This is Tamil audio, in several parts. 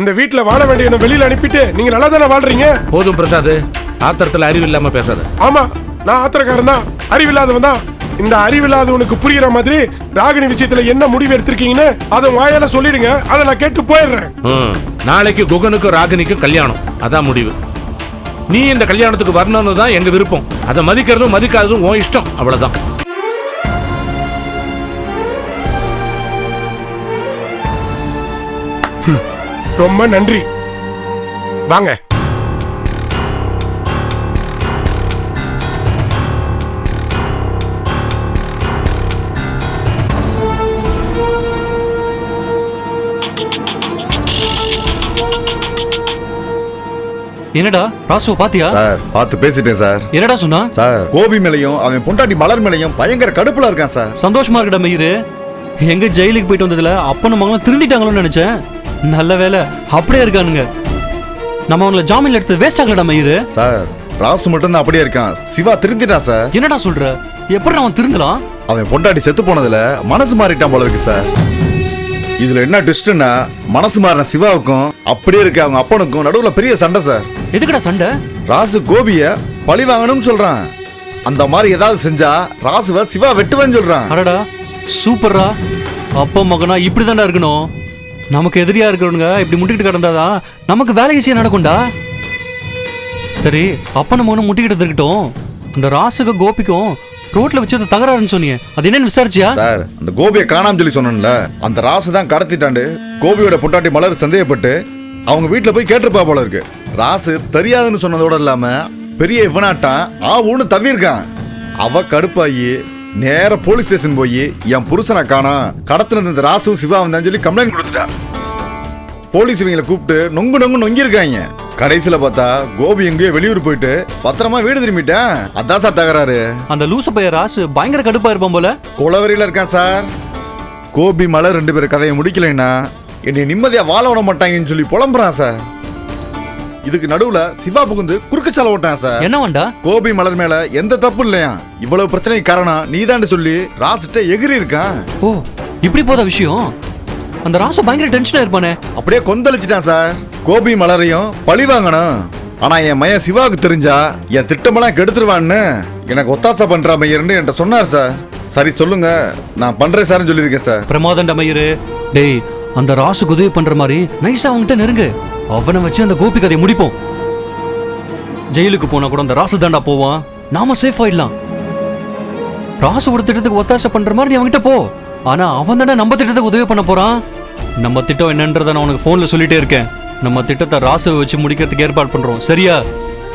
இந்த வீட்டுல வாழ வேண்டிய வெளியில அனுப்பிட்டு நீங்க நல்லா தானே வாழ்றீங்க? போதும் பிரசாத். ஆத்திரத்துல அறிவு இல்லாம பேசாத. ஆமா நான் ஆத்திரக்காரன் தான். அறிவில்லாதவன் தான். இந்த அறிவில்லாதவனுக்கு புரியுற மாதிரி ராகினி விஷயத்துல என்ன முடிவு எடுத்திருக்கீங்கன்னு அதை வாயால சொல்லிடுங்க. அதை நான் கேட்டு போயிடுறேன். நாளைக்கு குகனுக்கும் ராகினிக்கும் கல்யாணம். அதான் முடிவு. நீ இந்த கல்யாணத்துக்கு வரணும்னு தான் எங்க விருப்பம். அதை மதிக்கிறதும் மதிக்காததும் உன் இஷ்டம். அவ்வளவுதான். ரொம்ப நன்றி. வாங்க. என்னடா ராசு பாத்தியா? சார் பார்த்து பேசிட்டேன் சார். என்னடா சொன்னா? சார். கோபி மேலையும் அவன் பொண்டாட்டி மலர் மேலையும் பயங்கர கடுப்புல இருக்கான் சார். சந்தோஷமா இருக்கடா மயிரு எங்க ஜெயிலுக்கு போயிட்டு வந்ததுல அப்பனும் மகளும் திருந்திட்டாங்களோன்னு நினைச்சேன். நல்ல வேலை அப்படியே இருக்கானுங்க. நம்ம அவங்கள ஜாமீன்ல எடுத்து வேஸ்ட் ஆகலடா மயிரு சார் ராசு மட்டும் தான் அப்படியே இருக்கான். சிவா திருந்திட்டான் சார். என்னடா சொல்ற? எப்படி அவன் திருந்தலாம்? அவன் பொண்டாட்டி செத்து போனதுல மனசு மாறிட்டான் போல இருக்கு சார். இதுல என்ன ட்விஸ்ட்னா மனசு மாறின சிவாவுக்கும் அப்படியே இருக்க அவங்க அப்பனுக்கும் நடுவுல பெரிய சண்டை சார். எதுக்குடா சண்டை? ராசு கோபிய பழி வாங்கணும்னு சொல்றான். அந்த மாதிரி ஏதாவது செஞ்சா ராசுவ சிவா வெட்டுவேன்னு சொல்றான். அடடா சூப்பர்ரா. அப்பா மகனா இப்படி இருக்கணும். நமக்கு எதிரியா இருக்கிறவனுங்க இப்படி முட்டிக்கிட்டு கிடந்தாதான் நமக்கு வேலை ஈஸியா நடக்கும்டா. சரி அப்ப நம்ம ஒன்று முட்டிக்கிட்டு இருக்கட்டும் அந்த ராசுக்கு கோபிக்கும் ரோட்ல வச்சு தகராறுன்னு சொன்னீங்க அது என்னன்னு விசாரிச்சியா? சார் அந்த கோபியை காணாம சொல்லி சொன்னேன்ல அந்த ராசு தான் கடத்திட்டாண்டு. கோபியோட பொட்டாட்டி மலர் சந்தேகப்பட்டு அவங்க வீட்டுல போய் கேட்டிருப்பா போல இருக்கு. ராசு தெரியாதுன்னு சொன்னதோட இல்லாம பெரிய இவனாட்டான் ஆ ஊன்னு தவிர்க்கான். அவ கடுப்பாயி நேர போலீஸ் ஸ்டேஷன் போய் என் புருஷனை காணோம் கடத்தினது இந்த ராசும் சிவாவும் தான் சொல்லி கம்ப்ளைண்ட் கொடுத்துட்டா. போலீஸ் இவங்களை கூப்பிட்டு நொங்கு நொங்கு நொங்கியிருக்காங்க. கடைசியில பார்த்தா கோபி எங்கேயோ வெளியூர் போயிட்டு பத்திரமா வீடு திரும்பிட்டேன். அதான் சார் தகராறு. அந்த லூசு பைய ராசு பயங்கர கடுப்பா இருப்பான் போல. குளவரியில இருக்கான் சார். கோபி மலர் ரெண்டு பேரும் கதையை முடிக்கலைன்னா என்னை நிம்மதியா வாழ விட மாட்டாங்கன்னு சொல்லி புலம்புறான் சார். இதுக்கு நடுவுல சிவா புகுந்து குறுக்கு செலவு விட்டான் சார். என்ன வேண்டா? கோபி மலர் மேல எந்த தப்பு இல்லையா? இவ்வளவு பிரச்சனைக்கு காரணம் நீதான்னு சொல்லி ராசிட்ட எகிரி இருக்கான். ஓ இப்படி போதா விஷயம்? அந்த ராசு பயங்கர டென்ஷனா இருப்பானே. அப்படியே கொந்தளிச்சிட்டான் சார். கோபி மலரையும் பழி வாங்கணும். ஆனா என் மையன் சிவாவுக்கு தெரிஞ்சா என் திட்டமெல்லாம் கெடுத்துருவான்னு எனக்கு ஒத்தாசை பண்ற மையர்னு என்கிட்ட சொன்னார் சார். சரி சொல்லுங்க நான் பண்றேன் சார்னு சொல்லியிருக்கேன் சார். பிரமாதண்ட மயிரு டேய் அந்த ராசுக்கு உதவி பண்ற மாதிரி நைஸா அவன்கிட்ட நெருங்கு. அவனை வச்சு அந்த கோபி கதையை முடிப்போம். ஜெயிலுக்கு போனா கூட அந்த ராசு தாண்டா போவான். நாம சேஃப் ஆயிடலாம். ராசு ஒரு திட்டத்துக்கு ஒத்தாசை பண்ற மாதிரி நீ அவன்கிட்ட போ. ஆனா அவன் தானே நம்ம திட்டத்துக்கு உதவி பண்ண போறான். நம்ம திட்டம் என்னன்றதை நான் உனக்கு போன்ல சொல்லிட்டே இருக்கேன். நம்ம திட்டத்தை ராசுவை வச்சு முடிக்கிறதுக்கு ஏற்பாடு பண்றோம். சரியா?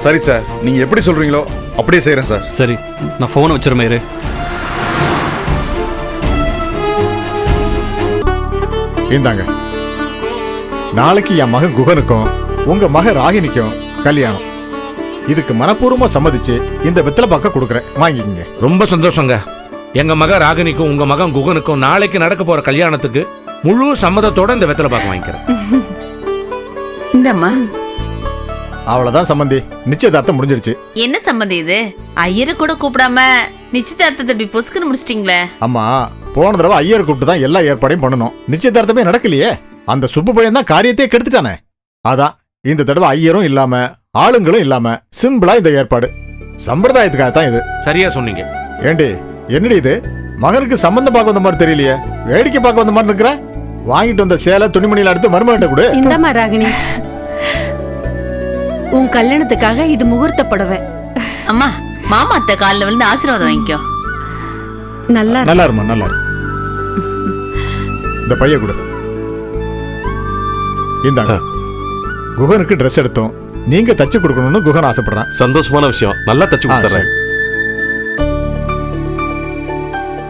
சரி சார். நீங்க எப்படி சொல்றீங்களோ அப்படியே செய்யறேன் சார். சரி. நான் போனை வச்சிருமேன் மயிரு இந்தாங்க. நாளைக்கு என் மகன் குகனுக்கும் உங்க மக ராகினிக்கும் கல்யாணம். இதுக்கு மனப்பூர்வமா சம்மதிச்சு இந்த வெத்தலை பாக்க கொடுக்குறேன். வாங்கிக்கங்க. ரொம்ப சந்தோஷங்க. எங்க மக ராகினிக்கும் உங்க மகன் குகனுக்கும் நாளைக்கு நடக்க போற கல்யாணத்துக்கு முழு சம்மதத்தோட இந்த வெத்தலை பாக்க வாங்கிக்கிறேன். இந்தம்மா. அவ்வளவுதான் சம்மந்தி. நிச்சயதார்த்தம் முடிஞ்சிருச்சு. என்ன சம்மதி இது? ஐயரை கூட கூப்பிடாம நிச்சயதார்த்தத்தை இப்படி பொசுக்குன்னு முடிச்சிட்டீங்களே? அம்மா போன தடவை ஐயர் கூப்பிட்டு தான் எல்லா ஏற்பாடையும் பண்ணணும். நிச்சயதார்த்தமே நடக்கலையே. அந்த சுப்பு பையன் தான் காரியத்தையே கெடுத்துட்டானே. அதான் இந்த தடவை ஐயரும் இல்லாம ஆளுங்களும் இல்லாம சிம்பிளா இந்த ஏற்பாடு. சம்பிரதாயத்துக்காக தான் இது. சரியா சொன்னீங்க. ஏண்டி என்னடி இது? மகனுக்கு சம்பந்தம் பார்க்க வந்த மாதிரி தெரியலையே. வேடிக்கை பார்க்க வந்த மாதிரி இருக்கிற வாங்கிட்டு வந்த சேலை துணிமணியில எடுத்து மருமகிட்ட கொடு. இந்தம்மா ராகினி. உன் கல்யாணத்துக்காக இது முகூர்த்த புடவை. அம்மா மாமா அத்தை காலில் விழுந்து ஆசீர்வாதம் வாங்கிக்கோ. நல்லா இருக்கு. நல்லா இருமா நல்லா இரு. இந்த பைய கொடு. இந்தாங்க. குகனுக்கு ட்ரெஸ் எடுத்தோம். நீங்க தச்சு கொடுக்கணும்னு குகன் ஆசைப்படுறான். சந்தோஷமான விஷயம். நல்லா தச்சு கொடுத்துறேன்.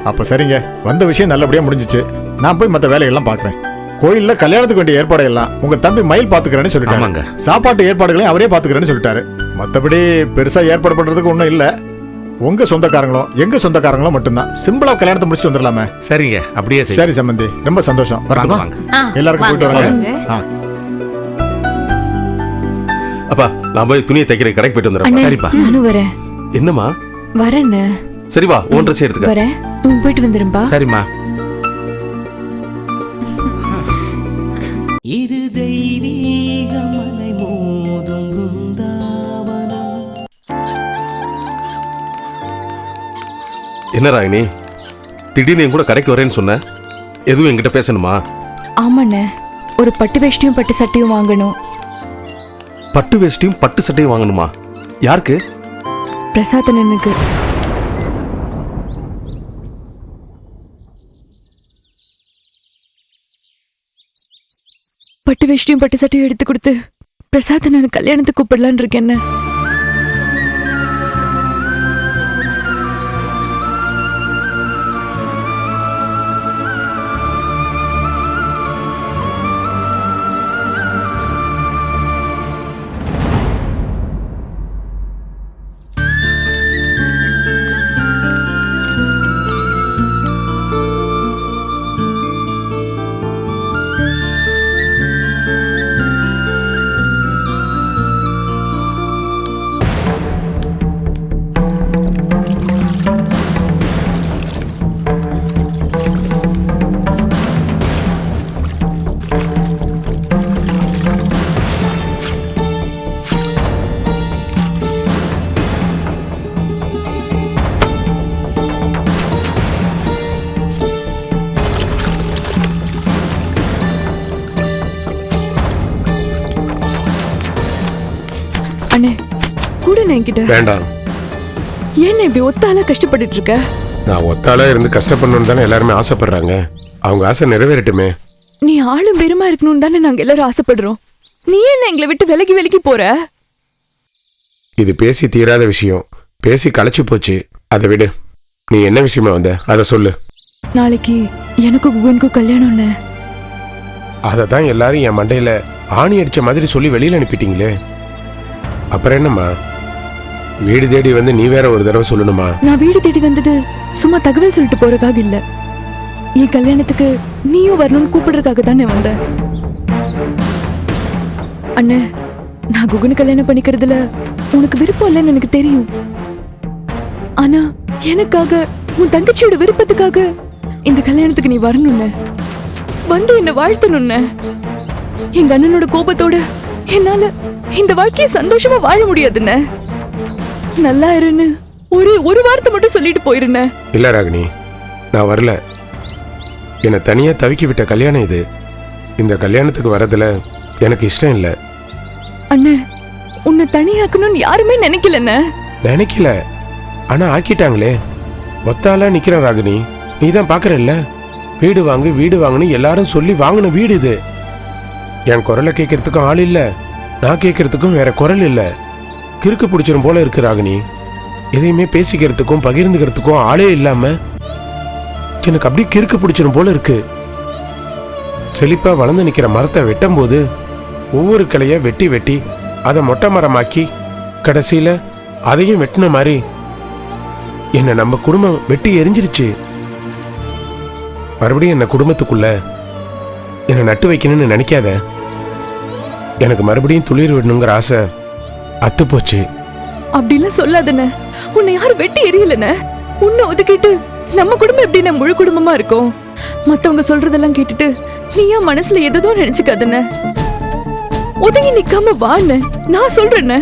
அப்ப சரிங்க. வந்த விஷயம் நல்லபடியா முடிஞ்சுச்சு. நான் போய் மத்த வேலையெல்லாம் பார்க்கறேன். கோயில்ல கல்யாணத்துக்கு வேண்டிய ஏற்பாடு எல்லாம் உங்க தம்பி மயில் பாத்துக்கிறேன்னு சொல்லிட்டாரு. ஆமாங்க. சாப்பாட்டு ஏற்பாடுகளையும் அவரே பாத்துக்கிறேன்னு சொல்லிட்டாரு. மத்தபடி பெருசா ஏற்பாடு பண்றதுக்கு ஒண்ணும் இல்ல. உங்க சொந்தக்காரங்களும் எங்க சொந்தக்காரங்களும் மட்டும்தான். சிம்பிளா கல்யாணத்தை முடிச்சுட்டு வந்துடலாமே. சரிங்க அப்படியே சரி சரி சம்பந்தி. ரொம்ப சந்தோஷம். எல்லாருக்கும். போயிட்டு வரேங்க ஆ. அப்பா நான் போய் துணியை தைக்கிற கடைக்கு போயிட்டு வந்துடுறேன் சரிப்பா. நானும் வரேன். என்னம்மா? வரேன்னு சரி வா உன் ட்ரெஸ் எடுத்துக்க. வரேன். போயிட்டு வந்துரும்பா சரிம்மா. என்ன ராகினி? திடீர்னு என் கூட கடைக்கு வரேன்னு சொன்ன? எதுவும் என்கிட்ட பேசணுமா? ஆமாண்ணே. ஒரு பட்டு வேஷ்டியும் பட்டு சட்டையும் வாங்கணும். பட்டு வேஷ்டியும் பட்டு சட்டையும் வாங்கணுமா? யாருக்கு? பிரசாத் அண்ணனுக்கு பட்டு வேஷ்டியும் பட்டு சட்டையும் எடுத்து கொடுத்து பிரசாத் அண்ணனுக்கு கல்யாணத்துக்கு கூப்பிடலான்னு இருக்கேன் என்கிட்ட? வேண்டாம். ஏன் இப்படி ஒத்தால கஷ்டப்பட்டுட்டு இருக்க நான் ஒத்தாளா இருந்து கஷ்டப்படணும்னு தானே எல்லாருமே ஆசைப்படுறாங்க. அவங்க ஆசை நிறைவேறட்டுமே. நீ ஆளும் பெருமா இருக்கணும்னு தானே நாங்க எல்லாரும் ஆசைப்படுறோம். நீ என்ன எங்களை விட்டு விலகி விலகி போற? இது பேசி தீராத விஷயம். பேசி களைச்சு போச்சு. அதை விடு. நீ என்ன விஷயமா வந்த? அதை சொல்லு. நாளைக்கு எனக்கும் குகனுக்கும் கல்யாணம்னு அதை தான் எல்லாரும் என் மண்டையில ஆணி அடிச்ச மாதிரி சொல்லி வெளியில அனுப்பிட்டீங்களே. அப்புறம் என்னம்மா? வீடு தேடி வந்து நீ வேற ஒரு தடவை சொல்லணுமா? நான் வீடு தேடி வந்தது சும்மா தகவல் சொல்லிட்டு போறதுக்காக இல்ல. என் கல்யாணத்துக்கு நீயும் வரணும்னு கூப்பிடுறதுக்காக தானே வந்த. அண்ணே நான் குகனு கல்யாணம் பண்ணிக்கிறதுல உனக்கு விருப்பம் இல்லைன்னு எனக்கு தெரியும். ஆனா எனக்காக உன் தங்கச்சியோட விருப்பத்துக்காக இந்த கல்யாணத்துக்கு நீ வரணும்னு. வந்து என்ன வாழ்த்தணும்னு. எங்க அண்ணனோட கோபத்தோட என்னால இந்த வாழ்க்கையை சந்தோஷமா வாழ முடியாதுன்னு. நல்லா இருன்னு. ஒரு ஒரு வார்த்தை மட்டும் சொல்லிட்டு போயிருந்தே. இல்ல ராகினி நான் வரல. என்னை தனியா தவிக்கி விட்ட கல்யாணம் இது. இந்த கல்யாணத்துக்கு வரதுல எனக்கு இஷ்டம் இல்லை. அண்ணே உன்னை தனியாக்கணும்னு யாருமே நினைக்கலண்ணே. நினைக்கல. ஆனா ஆக்கிட்டாங்களே. ஒத்தாலா நிக்கிற ராகினி. நீ தான் பாக்குறல்ல? வீடு வாங்கு வீடு வாங்குன்னு எல்லாரும் சொல்லி வாங்கின வீடு இது. என் குரலை கேட்கறதுக்கும் ஆள் இல்ல. நான் கேட்கறதுக்கும் வேற குரல் இல்ல. கிறுக்கு பிடிச்சிரும் போல இருக்கு ராகினி. எதையுமே பேசிக்கிறதுக்கும் பகிர்ந்துக்கிறதுக்கும் ஆளே இல்லாம எனக்கு அப்படியே கிறுக்கு பிடிச்சிரும் போல இருக்கு. செழிப்பா வளர்ந்து நிக்கிற மரத்தை வெட்டும் போது ஒவ்வொரு கிளைய வெட்டி வெட்டி அதை மொட்டை மரமாக்கி கடைசியில அதையும் வெட்டின மாதிரி என்னை நம்ம குடும்பம் வெட்டி எரிஞ்சிருச்சு. மறுபடியும் என்ன குடும்பத்துக்குள்ள என்னை நட்டு வைக்கணும்னு நினைக்காத. எனக்கு மறுபடியும் துளிர் விடணுங்கிற ஆசை அத்து போச்சு அப்படிலாம் சொல்லாதண்ணே. உன்னை யாரும் வெட்டி எரியலண்ணே உன்னை ஒதுக்கிட்டு நம்ம குடும்பம் எப்படி முழு குடும்பமா இருக்கும்? மத்தவங்க சொல்றதெல்லாம் கேட்டுட்டு நீ ஏன் மனசுல எதோ நினைச்சுக்காதண்ணே? ஒதுங்கி நிக்காம வாண்ணே. நான் சொல்றேண்ணே.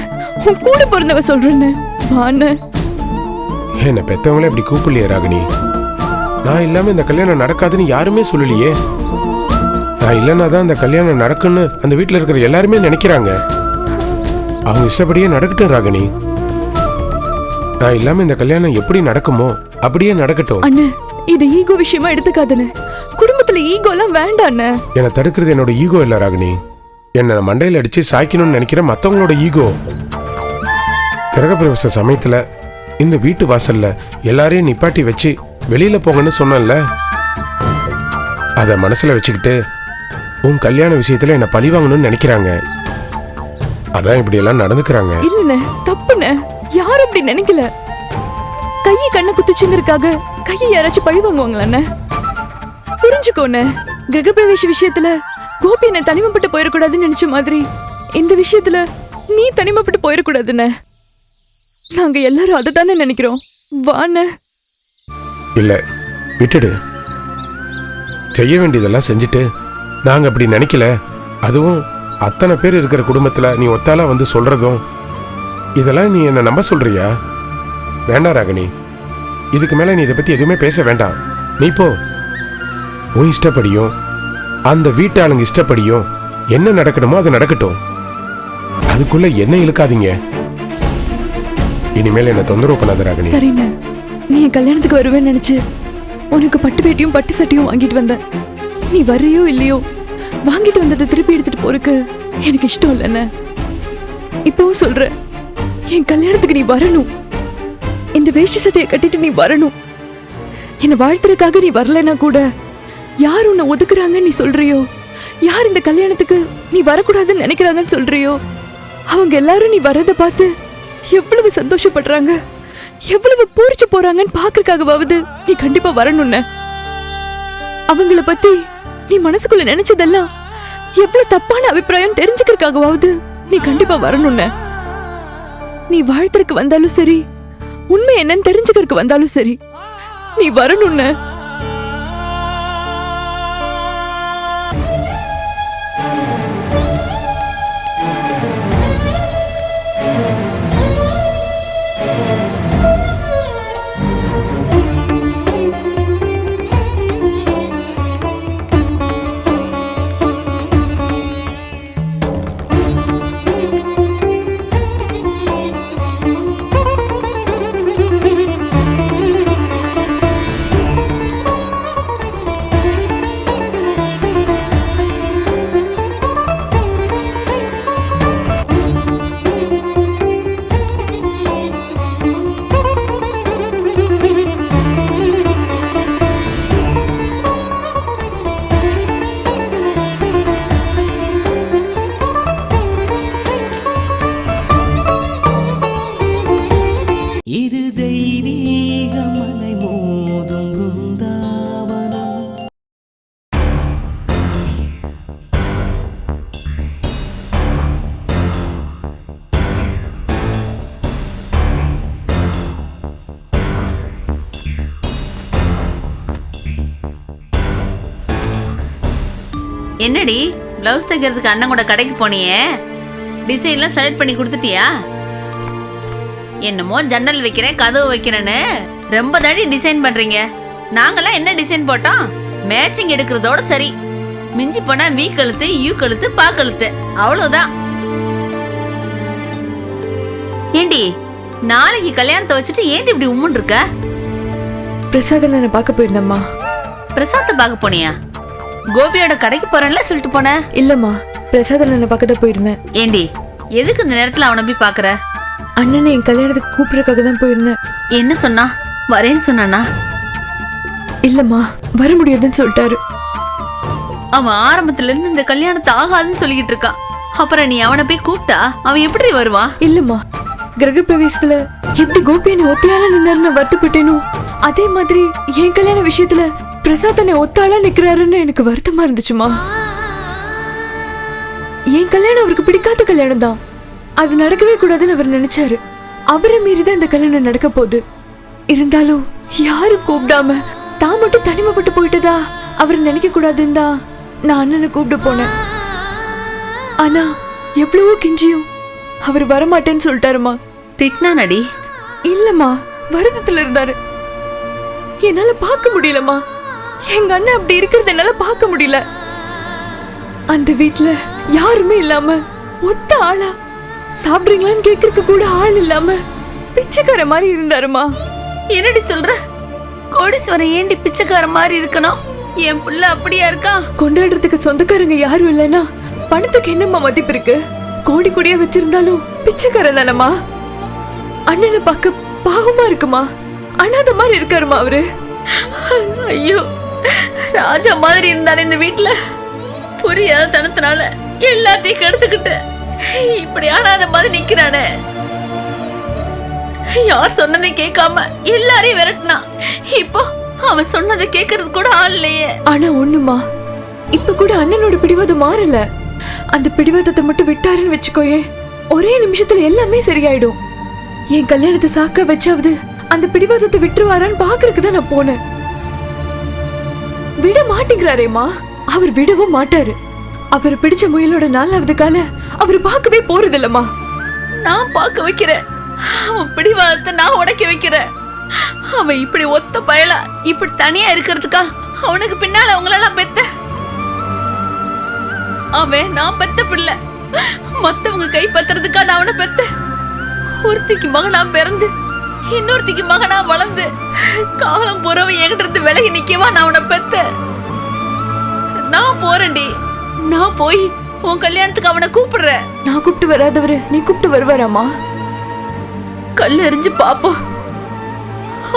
உன் கூட பிறந்தவ சொல்றேண்ணே. வாண்ணே. என்னை பெத்தவங்களே இப்படி கூப்பிடலையே ராகினி. நான் இல்லாம இந்த கல்யாணம் நடக்காதுன்னு யாருமே சொல்லலையே. நான் இல்லைன்னா தான் இந்த கல்யாணம் நடக்குன்னு அந்த வீட்டில் இருக்கிற எல்லாருமே நினைக்கிறாங்க. அவங்க இஷ்டப்படியே நடக்கட்டும் ராகினி. நான் இல்லாம இந்த கல்யாணம் எப்படி நடக்குமோ அப்படியே நடக்கட்டும். அண்ணே இது ஈகோ விஷயமா எடுத்துக்காதண்ணே. குடும்பத்துல ஈகோலாம் வேண்டாண்ணே என்னை தடுக்கிறது என்னோட ஈகோ இல்ல ராகினி. என்னை மண்டையில் அடிச்சு சாய்க்கணும்னு நினைக்கிற மத்தவங்களோட ஈகோ. கிரகப்பிரவேச சமயத்துல இந்த வீட்டு வாசல்ல எல்லாரையும் நிப்பாட்டி வச்சு வெளியில போங்கன்னு சொன்னேன்ல. அத மனசுல வச்சுக்கிட்டு உன் கல்யாண விஷயத்துல என்ன பழி வாங்கணும்னு நினைக்கிறாங்க. அதான் இப்படி எல்லாம் நடந்துக்கிறாங்க. இல்லண்ணே தப்புண்ணே. யாரும் அப்படி நினைக்கல. கையை கண்ணை குத்துச்சுங்கிறதுக்காக கையை யாராச்சும் பழி வாங்குவாங்களாண்ணே? புரிஞ்சுக்கோண்ணே கிரகப்பிரவேச விஷயத்துல கோபி என்ன தனிமைப்பட்டு போயிடக்கூடாதுன்னு நினைச்ச மாதிரி இந்த விஷயத்துல நீ தனிமைப்பட்டு போயிடக்கூடாதுண்ணே. நாங்க எல்லாரும் அதை தானே நினைக்கிறோம். வாண்ணே. இல்ல விட்டுடு. செய்ய வேண்டியதெல்லாம் செஞ்சுட்டு நாங்க அப்படி நினைக்கல. அதுவும் அத்தனை பேர் இருக்கிற குடும்பத்துல நீ ஒத்தால வந்து சொல்றதும் இதெல்லாம் நீ என்ன நம்ப சொல்றியா? வேண்டாம் ராகினி. இதுக்கு மேலே நீ இதை பத்தி எதுவுமே பேச வேண்டாம். நீ போ. உன் இஷ்டப்படியும் அந்த வீட்டாளுங்க இஷ்டப்படியும் என்ன நடக்கணுமோ அது நடக்கட்டும். அதுக்குள்ள என்ன இழுக்காதீங்க. இனிமேல் என்ன தொந்தரவு பண்ணாத ராகினி. சரிண்ணே நீ என் கல்யாணத்துக்கு வருவேன்னு நினைச்சு உனக்கு பட்டு வேட்டியும் பட்டு சட்டையும் வாங்கிட்டு வந்தேன். நீ வரையோ இல்லையோ? வாங்கிட்டு வந்ததை திருப்பி எடுத்துட்டு போறதுக்கு எனக்கு இஷ்டம் இல்லைன்னு இப்பவும் சொல்ற என் கல்யாணத்துக்கு நீ வரணும். இந்த வேஷ்டி சட்டையை கட்டிட்டு நீ வரணும். என்னை வாழ்த்துறதுக்காக நீ வரலன்னா கூட யார் உன்னை ஒதுக்குறாங்கன்னு நீ சொல்றியோ? யார் இந்த கல்யாணத்துக்கு நீ வரக்கூடாதுன்னு நினைக்கிறாங்கன்னு சொல்றியோ? அவங்க எல்லாரும் நீ வரதை பார்த்து எவ்வளவு சந்தோஷப்படுறாங்க? எவ்வளவு பூரிச்சு போறாங்கன்னு பாக்குறதுக்காகவாவது நீ கண்டிப்பா வரணும்னு. அவங்கள பத்தி நீ மனசுக்குள்ள நினைச்சதெல்லாம் எவ்வளவு தப்பான அபிப்பிராயம் தெரிஞ்சுக்கிறதுக்காகவாவது நீ கண்டிப்பா வரணும்னு. நீ வாழ்த்துறதுக்கு வந்தாலும் சரி உண்மை என்னன்னு தெரிஞ்சுக்கிறதுக்கு வந்தாலும் சரி நீ வரணும்னு. என்னடி பிளவுஸ் தைக்கிறதுக்கு அண்ணன் கூட கடைக்கு போனியே? டிசைன்லாம் செலக்ட் பண்ணி கொடுத்துட்டியா? என்னமோ ஜன்னல் வைக்கிறேன் கதவு வைக்கிறேன்னு. ரொம்ப தாடி டிசைன் பண்றீங்க. நாங்கெல்லாம் என்ன டிசைன் போட்டோம்? மேட்சிங் எடுக்கிறதோட சரி. மிஞ்சி போனா வீ கழுத்து யூ கழுத்து பா கழுத்து. அவ்வளவுதான். ஏண்டி நாளைக்கு கல்யாணத்தை வச்சுட்டு ஏண்டி இப்படி உம்முன் இருக்க? பிரசாதம் நான் பார்க்க போயிருந்தேம்மா. பிரசாத்தை பார்க்க போனியா? கோபியோட கடைக்கு போறேன்ல சொல்லிட்டு போன? இல்லம்மா பிரசாதம் நான் பார்க்க தான் போயிருந்தேன். ஏண்டி எதுக்கு இந்த நேரத்துல அவனை போய் பாக்குற? அண்ணனை என் கல்யாணத்துக்கு கூப்பிடுறதுக்காக தான் போயிருந்தேன். என்ன சொன்னா? வரேன்னு சொன்னானா? இல்லம்மா வர முடியாதுன்னு சொல்லிட்டாரு. அவன் ஆரம்பத்துல இருந்து இந்த கல்யாணத்தை ஆகாதுன்னு சொல்லிக்கிட்டு இருக்கான் அப்புறம் நீ அவனை போய் கூப்பிட்டா அவன் எப்படி வருவான் இல்லம்மா கிரக பிரவேசத்துல எப்படி கோபியனை ஒத்தையால நின்னாருன்னு வருத்தப்பட்டேனோ? அதே மாதிரி என் கல்யாண விஷயத்துல பிரசாத் என்னை ஒத்தாளா நிக்கிறாருன்னு எனக்கு வருத்தமா இருந்துச்சுமா. என் கல்யாணம் அவருக்கு பிடிக்காத கல்யாணம் தான் அது நடக்கவே கூடாதுன்னு அவர் நினைச்சாரு. அவரை மீறிதான் இந்த கல்யாணம் நடக்க போகுது. இருந்தாலும் யாரும் கூப்பிடாம தான் மட்டும் தனிமைப்பட்டு போயிட்டதா அவர் நினைக்க கூடாதுன்னு தான் நான் அண்ணனை கூப்பிட போனேன். ஆனா எவ்வளவோ கெஞ்சியும் அவர் வரமாட்டேன்னு சொல்லிட்டாருமா. திட்டினா நடி? இல்லம்மா வருத்தத்துல இருந்தாரு. என்னால பார்க்க முடியலம்மா. எங்க அண்ணன் அப்படி இருக்கிறத என்னால பார்க்க முடியல. அந்த வீட்ல யாருமே இல்லாம ஒத்த ஆளா சாப்பிடுறீங்களான்னு கேக்குறதுக்கு கூட ஆள் இல்லாம பிச்சைக்கார மாதிரி இருந்தாருமா? என்னடி சொல்ற? கோடீஸ்வரன் ஏண்டி பிச்சைக்கார மாதிரி இருக்கணும்? என் புள்ள அப்படியா இருக்கான் கொண்டாடுறதுக்கு சொந்தக்காரங்க யாரும் இல்லைன்னா பணத்துக்கு என்னம்மா மதிப்பு இருக்கு? கோடி கோடியா வச்சிருந்தாலும் பிச்சைக்காரன் தானம்மா? அண்ணனை பார்க்க பாவமா இருக்குமா? அனாத மாதிரி இருக்காருமா அவரு? ஐயோ ராஜா மாதிரி இருந்தானே இந்த வீட்டுல புரியாத தனத்தினால எல்லாத்தையும் கெடுத்துக்கிட்டு இப்படி ஆனாத மாதிரி நிக்கிறானே. யார் சொன்னதை கேட்காம எல்லாரையும் விரட்டினா? இப்போ அவன் சொன்னதை கேட்கறது கூட ஆள் இல்லையே. ஆனா ஒண்ணுமா? இப்ப கூட அண்ணனோட பிடிவாதம் மாறல. அந்த பிடிவாதத்தை மட்டும் விட்டாருன்னு வச்சுக்கோயே ஒரே நிமிஷத்துல எல்லாமே சரியாயிடும். என் கல்யாணத்தை சாக்க வச்சாவது அந்த பிடிவாதத்தை விட்டுருவாரான்னு பாக்குறதுக்கு தான் நான் போனேன். விட மாட்டேங்கிறாரேம்மா. அவர் விடவும் மாட்டாரு. அவர் பிடிச்ச முயலோட நாலாவது கால அவர் பார்க்கவே போறதில்லம்மா. நான் பார்க்க வைக்கிறேன். அவன் பிடிவாதத்தை நான் உடைக்க வைக்கிறேன். அவன் இப்படி ஒத்த பயலா இப்படி தனியா இருக்கிறதுக்கா அவனுக்கு பின்னால அவங்களெல்லாம் பெத்த. அவன் நான் பெத்த பிள்ளை. மத்தவங்க கை பத்துறதுக்கா நான் அவனை பெத்த. ஒருத்திக்கு மகனா பிறந்து இன்னொருத்திக்கு மகனா வளர்ந்து காலம் புறவை என்கிட்ட விலகி நிக்கவா நான் அவனை பெத்த? நான் போறேன்டி. நான் போய் உன் கல்யாணத்துக்கு அவனை கூப்பிடுறேன் நான் கூப்பிட்டு வராதவரு நீ கூப்பிட்டு வருவாராமா கல் எறிஞ்சு பாப்போம்.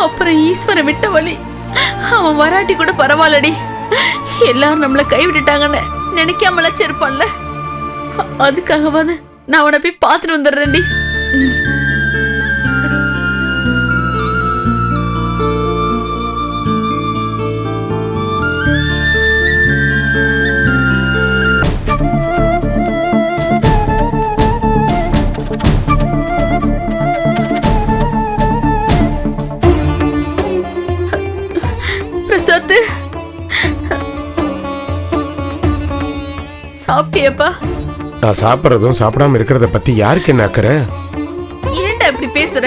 அப்புறம் ஈஸ்வரன் விட்ட வழி அவன் வராட்டி கூட பரவாயில்லடி. எல்லாரும் நம்மள கைவிட்டுட்டாங்கன்னு நினைக்காமலாச்சும் இருப்பான்ல அதுக்காகவாது நான் அவனை போய் பார்த்துட்டு வந்துடுறேன்டி. பிரசாத் சாப்பிட்டியப்பா? நான் சாப்பிட்றதும் சாப்பிடாம இருக்கிறத பத்தி யாருக்கு என்ன அக்கறை? ஏன்டா இப்படி பேசுற?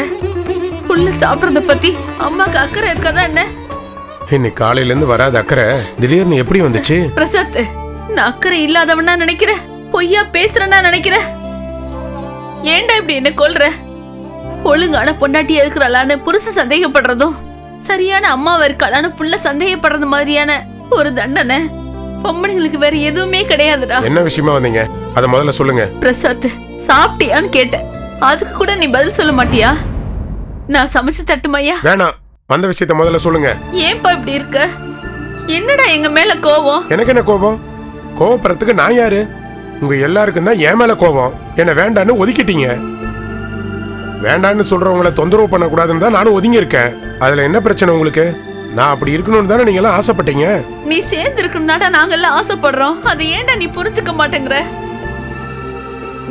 புள்ள சாப்பிடறத பத்தி அம்மாக்கு அக்கறை இருக்காதா என்ன? இன்னைக்கு காலையில இருந்து வராத அக்கறை. திடீர்னு எப்படி வந்துச்சு? பிரசாத் நான் அக்கறை இல்லாதவனா நினைக்கிறேன் பொய்யா பேசுறேன்னா நினைக்கிறேன் ஏன்டா இப்படி என்ன கொல்ற? ஒழுங்கான பொண்டாட்டியா இருக்கிறாளான்னு புருஷ சந்தேகப்படுறதும் சரியான அம்மாவா இருக்காளான்னு புள்ள சந்தேகப்படுறது மாதிரியான ஒரு தண்டனை. பொம்பளைங்களுக்கு வேற எதுவுமே கிடையாதுடா. என்ன விஷயமா வந்தீங்க? அதை முதல்ல சொல்லுங்க. பிரசாத் சாப்பிட்டியான்னு கேட்டேன். அதுக்கு கூட நீ பதில் சொல்ல மாட்டியா? நான் சமைச்சு தட்டுமையா வேணாம் வந்த விஷயத்த முதல்ல சொல்லுங்க. ஏன்பா இப்படி இருக்க? என்னடா எங்க மேல கோவம்? எனக்கு என்ன கோபம்? கோவப்படுறதுக்கு நான் யாரு? உங்க எல்லாருக்கும் தான் என் மேல கோபம் என்ன வேண்டான்னு ஒதுக்கிட்டீங்க. வேண்டான்னு சொல்றவங்கள தொந்தரவு பண்ணக்கூடாதுன்னு தான் நானும் ஒதுங்கி இருக்கேன் அதுல என்ன பிரச்சனை உங்களுக்கு? நான் அப்படி இருக்கணும்னு தானே நீங்க எல்லாம் ஆசைப்பட்டீங்க? நீ சேர்ந்து இருக்கணும்னாடா நாங்கெல்லாம் ஆசைப்படுறோம். அதை ஏன்டா நீ புரிஞ்சுக்க மாட்டேங்கிற?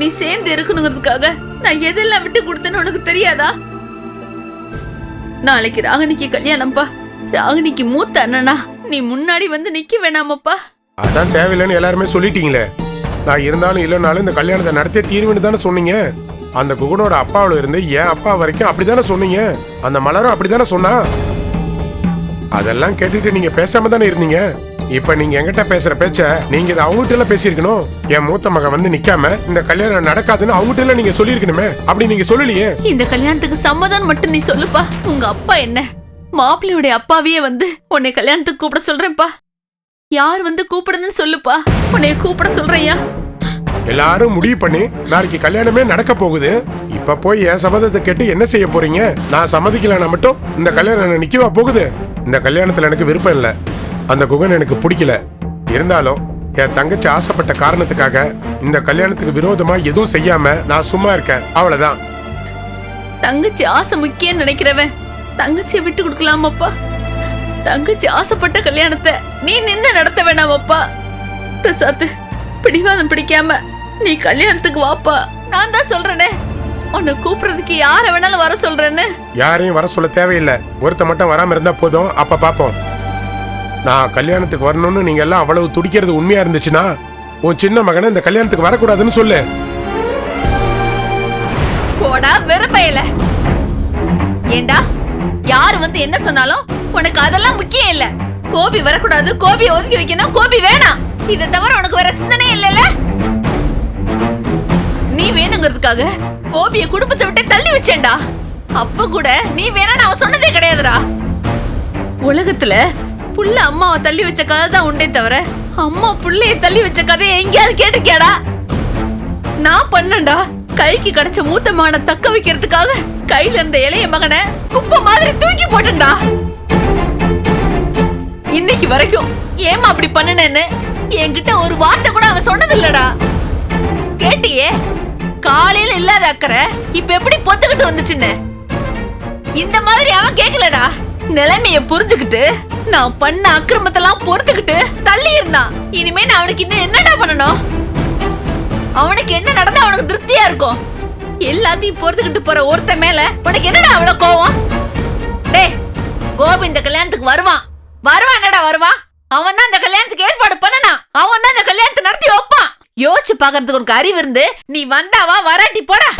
நீ சேர்ந்து இருக்கணுங்கிறதுக்காக நான் எதெல்லாம் விட்டு கொடுத்தேன்னு உனக்கு தெரியாதா? நாளைக்கு ராகினிக்கு கல்யாணம்ப்பா ராகினிக்கு மூத்த அண்ணனா. நீ முன்னாடி வந்து நிக்க வேணாமப்பா. அதான் தேவையில்லைன்னு எல்லாருமே சொல்லிட்டீங்களே. நான் இருந்தாலும் இல்லைனாலும் இந்த கல்யாணத்தை நடத்திய தீர்வுன்னு தானே சொன்னீங்க? அந்த குகனோட அப்பாவில இருந்து என் அப்பா வரைக்கும் அப்படிதானே சொன்னீங்க? அந்த மலரும் அப்படிதானே சொன்னா? அதெல்லாம் கேட்டுட்டு நீங்க பேசாம தானே இருந்தீங்க. இப்ப நீங்க எங்கிட்ட பேசுற பேச்ச நீங்க இதை அவங்ககிட்ட எல்லாம் பேசியிருக்கணும். என் மூத்த மகன் வந்து நிக்காம இந்த கல்யாணம் நடக்காதுன்னு அவங்ககிட்ட எல்லாம் நீங்க சொல்லியிருக்கணுமே. அப்படி நீங்க சொல்லலையே. இந்த கல்யாணத்துக்கு சம்மதம் மட்டும் நீ சொல்லுப்பா. உங்க அப்பா என்ன? மாப்பிள்ளையுடைய அப்பாவையே வந்து உன்னை கல்யாணத்துக்கு கூப்பிட சொல்றேன்ப்பா. யார் வந்து கூப்பிடணும்னு சொல்லுப்பா? உன்னை கூப்பிட சொல்றையா எல்லாரும் முடிவு பண்ணி நாளைக்கு கல்யாணமே நடக்க போகுது. இப்ப போய் என் சம்மதத்தை கேட்டு என்ன செய்ய போறீங்க? நான் சம்மதிக்கலன்னா மட்டும் இந்த கல்யாணம் நிக்கவா போகுது? இந்த கல்யாணத்துல எனக்கு விருப்பம் இல்ல. அந்த குகன் எனக்கு பிடிக்கல. இருந்தாலும் என் தங்கச்சி ஆசைப்பட்ட காரணத்துக்காக இந்த கல்யாணத்துக்கு விரோதமா எதுவும் செய்யாம நான் சும்மா இருக்கேன். அவ்வளவுதான். தங்கச்சி ஆசை முக்கியம் நினைக்கிறவன் தங்கச்சியை விட்டு கொடுக்கலாமாப்பா? தங்கச்சி ஆசைப்பட்ட கல்யாணத்தை நீ நின்று நடத்த வேணாமப்பா? பிரசாத் பிடிவாதம் பிடிக்காம நீ கல்யாணத்துக்கு வாப்பா. நான் தான் சொல்றேனே. உன்னை கூப்பிடுறதுக்கு யார வேணாலும் வர சொல்றேன்னு. யாரையும் வர சொல்ல தேவையில்லை. ஒருத்த மட்டும் வராம இருந்தா போதும். அப்ப பாப்போம். நான் கல்யாணத்துக்கு வரணும்னு நீங்க எல்லாம் அவ்வளவு துடிக்கிறது உண்மையா இருந்துச்சுன்னா உன் சின்ன மகனை இந்த கல்யாணத்துக்கு வரக்கூடாதுன்னு சொல்லு. போடா வெறுப்பையில. ஏண்டா? யார் வந்து என்ன சொன்னாலும் உனக்கு அதெல்லாம் முக்கியம் இல்ல. கோபி வரக்கூடாது கோபி ஒதுக்கி வைக்கணும் கோபி வேணாம். இதை தவிர உனக்கு வேற சிந்தனை இல்லைல்ல? நீ வேணுங்கிறதுக்காக கோபிய குடும்பத்தை விட்டு தள்ளி வச்சேன்டா. அப்ப கூட நீ வேணான்னு அவன் சொன்னதே கிடையாதுடா. உலகத்துல புள்ள அம்மாவை தள்ளி வச்ச கதை தான் உண்டே தவிர அம்மா புள்ளைய தள்ளி வச்ச கதையை எங்கேயாவது கேட்டுக்கியாடா நான் பண்ணேன்டா. கைக்கு கிடைச்ச மூத்த மகனை தக்க வைக்கிறதுக்காக கையில இருந்த இளைய மகனை குப்பை மாதிரி தூக்கி போட்டேன்டா. இன்னைக்கு வரைக்கும் ஏமா அப்படி பண்ணுனேன்னு என்கிட்ட ஒரு வார்த்தை கூட அவன் சொன்னதில்லடா. கேட்டியே? காலையில இல்லாத அக்கறை இப்ப எப்படி பொத்துக்கிட்டு வந்துச்சுன்னு? இந்த மாதிரி அவன் கேக்கலடா. நிலைமைய புரிஞ்சுக்கிட்டு நான் பண்ண அக்கிரமத்தெல்லாம் பொறுத்துக்கிட்டு தள்ளி இருந்தான். இனிமே நான் அவனுக்கு இன்னும் என்னடா பண்ணணும்? அவனுக்கு என்ன நடந்தா அவனுக்கு திருப்தியா இருக்கும்? எல்லாத்தையும் பொறுத்துக்கிட்டு போற ஒருத்த மேல உனக்கு என்னடா அவ்வளவு கோவம்? டேய் கோபி இந்த கல்யாணத்துக்கு வருவான். வருவான் என்னடா வருவான்? அவன் தான் இந்த கல்யாணத்துக்கு ஏற்பாடு பண்ணனா? அவன் தான் இந்த கல்யாணத்தை நடத்தி வைப்பான் யோசிச்சு பாக்குறதுக்கு உனக்கு அறிவு இருந்து நீ வந்தாவா வராட்டி போடா.